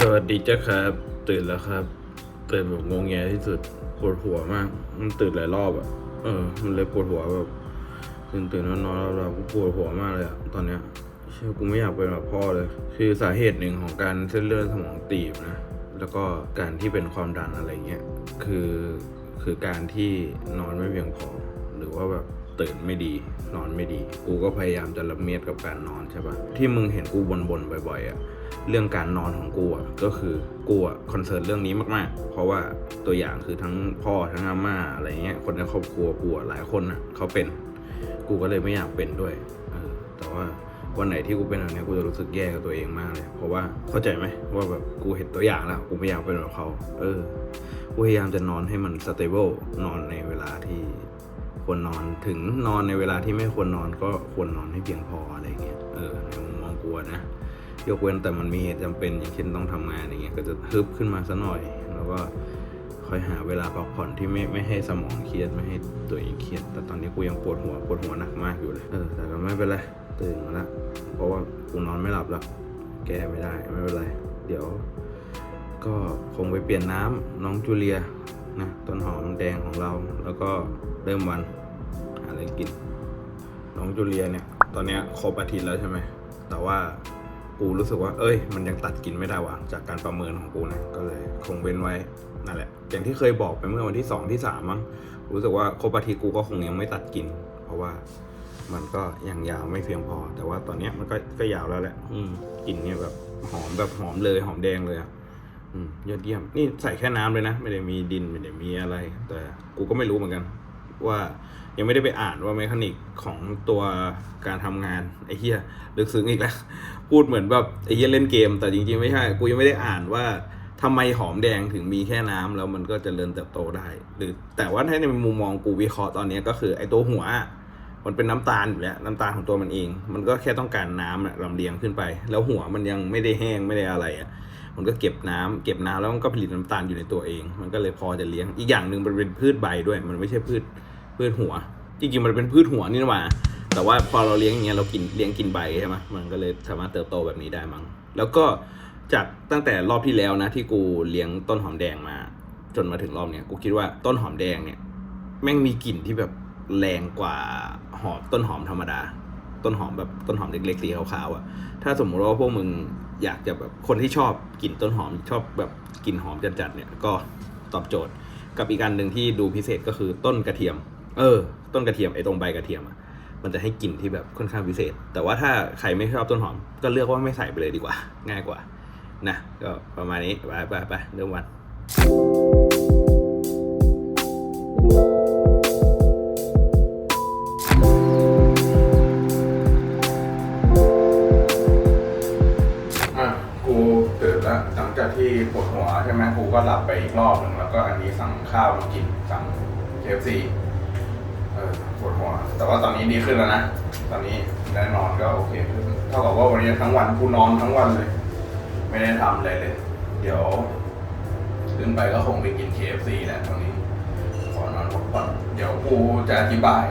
สวัสดีจ้าครับ ตื่นแล้วครับ ตื่นแบบงงแงที่สุดปวดหัวมาก มันตื่นหลายรอบอะเออ มันเลยปวดหัวแบบตื่นตื่นนอนนอนแล้วเราปวดหัวมากเลยอะตอนเนี้ยเชื่อกูไม่อยากเป็นแบบพ่อเลย คือสาเหตุหนึ่งของการเส้นเลือดสมองตีบนะแล้วก็การที่เป็นความดันอะไรเงี้ยคือคือการที่นอนไม่เพียงพอหรือว่าแบบตื่นไม่ดี นอนไม่ดี กูก็พยายามจะละเมียดกับการนอนใช่ปะที่มึงเห็นกูบ่นๆบ่อยๆอะ เรื่องการนอนของกูอะก็คือกูอะคอนเซิร์นเรื่องนี้มากๆ เพราะว่าตัวอย่างคือทั้งพ่อทั้งอาม่าอะไรเงี้ยคนในครอบครัวกูหลายคนอะเขาเป็น กูก็เลยไม่อยากเป็นด้วยแต่ว่าวันไหนที่กูเป็นแบบนี้กูจะรู้สึกแย่กับตัวเองมากเลย เพราะว่าเข้าใจไหมว่าแบบกูเห็นตัวอย่างแล้วกูไม่อยากเป็นแบบเขา เออกูพยายามจะนอนให้มันสเตเบิลนอนในเวลาที่ควรนอนถึงนอนในเวลาที่ไม่ควรนอนก็ควรนอนให้เพียงพออะไรเงี้ยเออในมุมมองกูอะนะ ยกเว้นแต่มันมีเหตุจำเป็นอย่างเช่นต้องทำงานอย่างเงี้ยก็จะฮึบขึ้นมาซะหน่อย แล้วก็ค่อยหาเวลาพักผ่อนที่ไม่ไม่ให้สมองเครียดไม่ให้ตัวเองเครียด แต่ตอนนี้กูยังปวดหัวปวดหัวหนักมากอยู่เลยเออแต่ก็ไม่เป็นไรตื่นมาล้วเพราะว่ากูนอนไม่หลับแล้วแก้ไม่ได้ไม่เป็นไร เดี๋ยว ก็คงไปเปลี่ยนน้ำน้องจูเลียนะต้นหอมแดงของเรา แล้วก็เริ่มวันหาอะไรกิน น้องจูเลียเนี่ย ตอนเนี้ยครบอาทิตย์แล้วใช่ไหมแต่ว่า กูรู้สึกว่า เอ้ย มันยังตัดกินไม่ได้ว่ะ จากการประเมินของกูนะก็เลยคงเว้นไว้นั่นแหละ อย่างที่เคยบอกไปเมื่อวันที่สองที่สามมั้งรู้สึกว่าโคบาทิกูก็คงยังไม่ตัดกิน เพราะว่ามันก็ยังยาวไม่เพียงพอ แต่ว่าตอนเนี้ยมันก็ก็ยาวแล้วแหละ อืมกลิ่นเนี่ยแบบหอมแบบหอมเลยหอมแดงเลยอะอืมยอดเยี่ยม นี่ใส่แค่น้ำเลยนะ ไม่ได้มีดินไม่ได้มีอะไร แต่กูก็ไม่รู้เหมือนกัน ว่ายังไม่ได้ไปอ่านว่าเมคานิกของตัวการทำงานไอ้เหี้ยลึกซึ้งอีกแล้ว พูดเหมือนแบบไอ้เหี้ยเล่นเกม แต่จริงๆไม่ใช่ กูยังไม่ได้อ่านว่าทำไมหอมแดงถึงมีแค่น้ำแล้วมันก็จเจริญเติบโตได้ หรือแต่ว่าถ้าในมุมมองกูวิเคราะห์ตอนนี้ก็คือไอ้ตัวหัว มันเป็นน้ำตาลอยู่แล้วน้ำตาลของตัวมันเอง มันก็แค่ต้องการน้ำอะลำเลียงขึ้นไป แล้วหัวมันยังไม่ได้แห้งไม่ได้อะไรอะมันก็เก็บน้ำเก็บน้ำแล้วมันก็ผลิตน้ำตาลอยู่ในตัวเอง มันก็เลยพอจะเลี้ยงอีกอย่างหนึ่งมันเป็นพืชใบด้วย มันไม่ใช่พืชพืชหัว จริงๆมันเป็นพืชหัวนี่นะว่า แต่ว่าพอเราเลี้ยงอย่างเงี้ยเรากินเลี้ยงกินใบใช่ไหมมันก็เลยสามารถเติบโตแบบนี้ได้มั้งแล้วก็จากตั้งแต่รอบที่แล้วนะที่กูเลี้ยงต้นหอมแดงมา จนมาถึงรอบเนี้ยกูคิดว่าต้นหอมแดงเนี่ยแม่งมีกลิ่นที่แบบแรงกว่าหอมต้นหอมธรรมดา ต้นหอมแบบต้นหอมเล็กๆสีขาวๆอะ่ะ ถ้าสมมติว่าพวกมึงอยากจะแบบคนที่ชอบกลิ่นต้นหอมชอบแบบกลิ่นหอมจัดๆเนี่ยก็ตอบโจทย์ กับอีกอันหนึ่งที่ดูพิเศษก็คือต้นกระเทียม เออ ต้นกระเทียมไอ้ตรงใบกระเทียมอะ มันจะให้กลิ่นที่แบบค่อนข้างพิเศษ แต่ว่าถ้าใครไม่ชอบต้นหอม ก็เลือกว่าไม่ใส่ไปเลยดีกว่า ง่ายกว่า นะ ก็ประมาณนี้ ไปไปไปเริ่มวัน อะกูตื่นแล้วหลังจากที่ปวดหัวใช่ไหมกูก็หลับไปอีกรอบหนึ่งแล้วก็อันนี้สั่งข้าวมากินสั่ง KFC อปวดหัว แต่ว่าตอนนี้ดีขึ้นแล้วนะ ตอนนี้ได้นอนก็โอเคขึ้นเท่ากับว่าวันนี้ทั้งวันกูนอนทั้งวันเลย ไม่ได้ทำอะไรเลย เดี๋ยวขึ้นไปก็คงไปกิน KFC แหละตรงนี้ ขอนอนพักผ่อนเดี๋ยวกูจะอธิบาย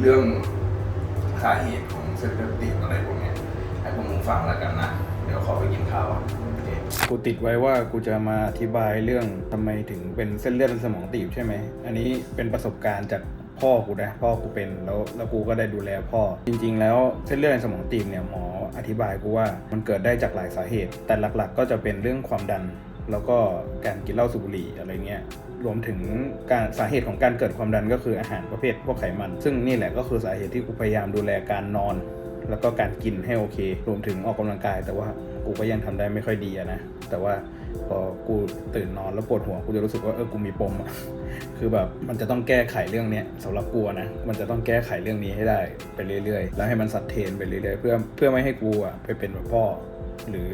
เรื่องสาเหตุของเส้นเลือดตีบอะไรพวกเนี้ยให้พวกมึงฟังแล้วกันนะ เดี๋ยวขอไปกินข้าวอะโอเค กูติดไว้ว่ากูจะมาอธิบายเรื่องทำไมถึงเป็นเส้นเลือดในสมองตีบใช่ไหม อันนี้เป็นประสบการณ์จาก พ่อกูนะพ่อกูเป็นแล้วแล้วกูก็ได้ดูแลพ่อ จริง ๆ แล้วเส้นเลือดในสมองตีบเนี่ยหมออธิบายกูว่ามันเกิดได้จากหลายสาเหตุ แต่หลักๆ ก็จะเป็นเรื่องความดัน แล้วก็การกินเหล้าสูบบุหรี่อะไรเงี้ยรวมถึงการสาเหตุของการเกิดความดันก็คืออาหารประเภทพวกไขมัน ซึ่งนี่แหละก็คือสาเหตุที่กูพยายามดูแลการนอน แล้วก็การกินให้โอเค รวมถึงออกกำลังกาย แต่ว่ากูก็ยังทำได้ไม่ค่อยดีนะ แต่ว่าพอกูตื่นนอนแล้วปวดหัวกูจะรู้สึกว่าเออกูมีปมอะคือแบบมันจะต้องแก้ไขเรื่องนี้ยสำหรับกูนะมันจะต้องแก้ไขเรื่องนี้ให้ได้ไปเรื่อยๆ แล้วให้มันสัดเทนไปเรื่อยๆ เพื่อเพื่อไม่ให้กูอะไปเป็นแบบพ่อ หรือ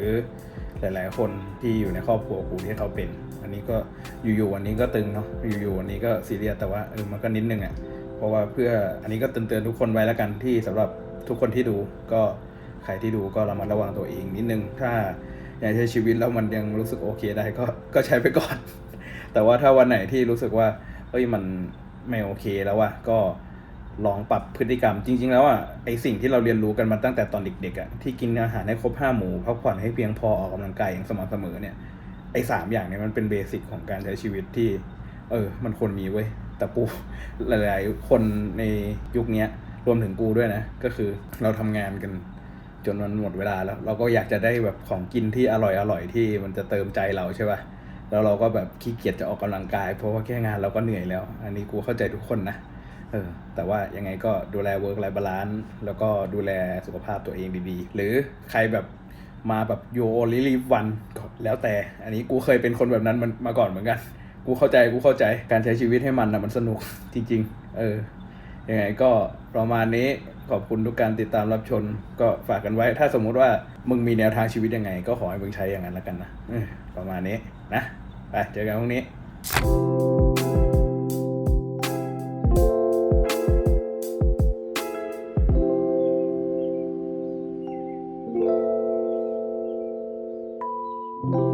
หลายๆ คนที่อยู่ในครอบครัวกูที่เขาเป็น อันนี้ก็อยู่ๆวันนี้ก็ตึงเนาะอยู่ๆวันนี้ก็ซีเรียสแต่ว่าเออมันก็นิดนึงอะเพราะว่าเพื่ออันนี้ก็เตือนๆทุกคนไว้แล้วกันที่สำหรับ ทุกคนที่ดูก็ใครที่ดูก็ระมัดระวังตัวเองนิดนึง ถ้าอยากใช้ชีวิตแล้วมันยังรู้สึกโอเคได้ก็ก็ใช้ไปก่อน แต่ว่าถ้าวันไหนที่รู้สึกว่าเฮ้ยมันไม่โอเคแล้วว่ะก็ลองปรับพฤติกรรมจริง ๆ แล้วอะไอสิ่งที่เราเรียนรู้กันมาตั้งแต่ตอนเด็กๆอะที่กินอาหารให้ครบห้าหมู่พักผ่อนให้เพียงพอออกกำลังกายอย่างสม่ำเสมอเนี่ยไอสามอย่างเนี่ยมันเป็นเบสิกของการใช้ชีวิตที่ เออ มันควรมีเว้ยแต่กูหลาย ๆ คนในยุคเนี้ย รวมถึงกูด้วยนะ ก็คือเราทำงานกันจนมันหมดเวลาแล้ว เราก็อยากจะได้แบบของกินที่อร่อยอร่อยที่มันจะเติมใจเราใช่ป่ะแล้วเราก็แบบขี้เกียจจะออกกำลังกาย เพราะว่าแค่งานเราก็เหนื่อยแล้ว อันนี้กูเข้าใจทุกคนนะเออแต่ว่ายังไงก็ดูแลเวิร์กไลฟ์บาลานซ์แล้วก็ดูแลสุขภาพตัวเองดีๆ หรือใครแบบมาแบบโยลิลีฟวันแล้วแต่ อันนี้กูเคยเป็นคนแบบนั้นมันมาก่อนเหมือนกัน กูเข้าใจกูเข้าใจการใช้ชีวิตให้มันนะมันสนุกจริง ๆ เออ ยังไงก็ประมาณนี้ขอบคุณทุกการติดตามรับชมก็ฝากกันไว้ ถ้าสมมุติว่ามึงมีแนวทางชีวิตยังไง ก็ขอให้มึงใช้อย่างนั้นแล้วกันนะประมาณนี้นะไปเจอกันพรุ่งนี้「